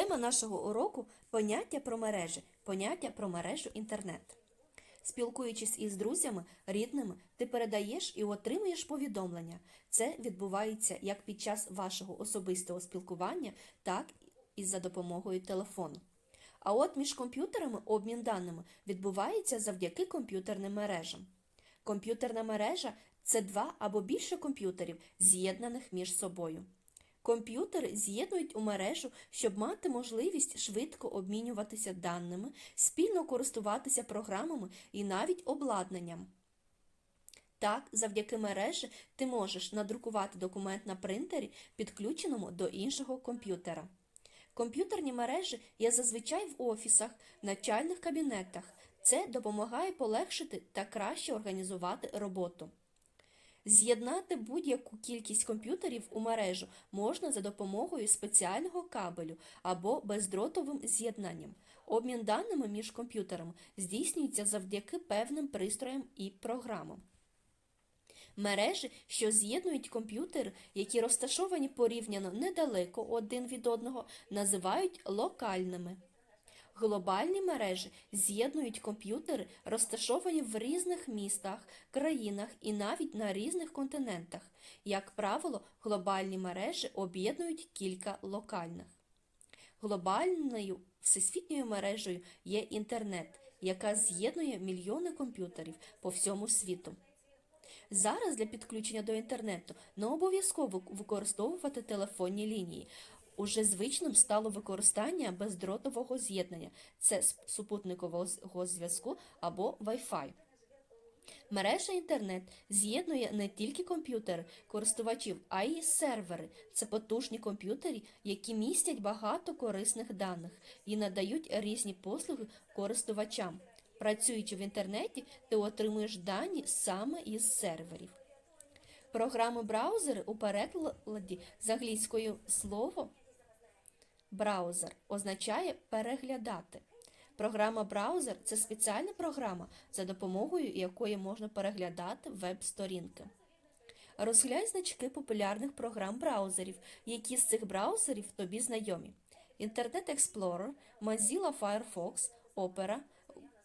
Тема нашого уроку поняття про мережі, поняття про мережу інтернет. Спілкуючись із друзями, рідними, ти передаєш і отримуєш повідомлення. Це відбувається як під час вашого особистого спілкування, так і за допомогою телефону. А от між комп'ютерами обмін даними відбувається завдяки комп'ютерним мережам. Комп'ютерна мережа це два або більше комп'ютерів, з'єднаних між собою. Комп'ютери з'єднують у мережу, щоб мати можливість швидко обмінюватися даними, спільно користуватися програмами і навіть обладнанням. Так, завдяки мережі ти можеш надрукувати документ на принтері, підключеному до іншого комп'ютера. Комп'ютерні мережі є зазвичай в офісах, навчальних кабінетах. Це допомагає полегшити та краще організувати роботу. З'єднати будь-яку кількість комп'ютерів у мережу можна за допомогою спеціального кабелю або бездротовим з'єднанням. Обмін даними між комп'ютерами здійснюється завдяки певним пристроям і програмам. Мережі, що з'єднують комп'ютери, які розташовані порівняно недалеко один від одного, називають локальними. Глобальні мережі з'єднують комп'ютери, розташовані в різних містах, країнах і навіть на різних континентах. Як правило, глобальні мережі об'єднують кілька локальних. Глобальною всесвітньою мережею є інтернет, яка з'єднує мільйони комп'ютерів по всьому світу. Зараз для підключення до інтернету не обов'язково використовувати телефонні лінії. Уже звичним стало використання бездротового з'єднання це супутникового зв'язку або Wi-Fi. Мережа інтернет з'єднує не тільки комп'ютери користувачів, а й сервери. Це потужні комп'ютери, які містять багато корисних даних і надають різні послуги користувачам. Працюючи в інтернеті, ти отримуєш дані саме із серверів. Програми браузери у перекладі з англійською слово браузер означає переглядати. Програма браузер це спеціальна програма, за допомогою якої можна переглядати веб-сторінки. Розглянь значки популярних програм браузерів, які з цих браузерів тобі знайомі: Internet Explorer, Mozilla Firefox, Opera,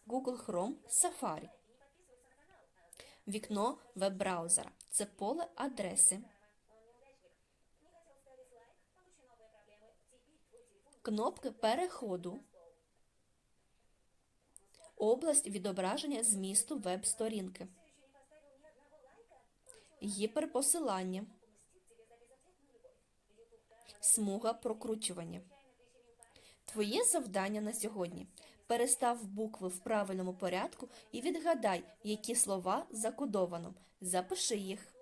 Google Chrome, Safari. Вікно веб-браузера це поле адреси. Кнопки переходу. Область відображення змісту веб-сторінки. Гіперпосилання. Смуга прокручування. Твоє завдання на сьогодні. Перестав букви в правильному порядку і відгадай, які слова закодовано. Запиши їх.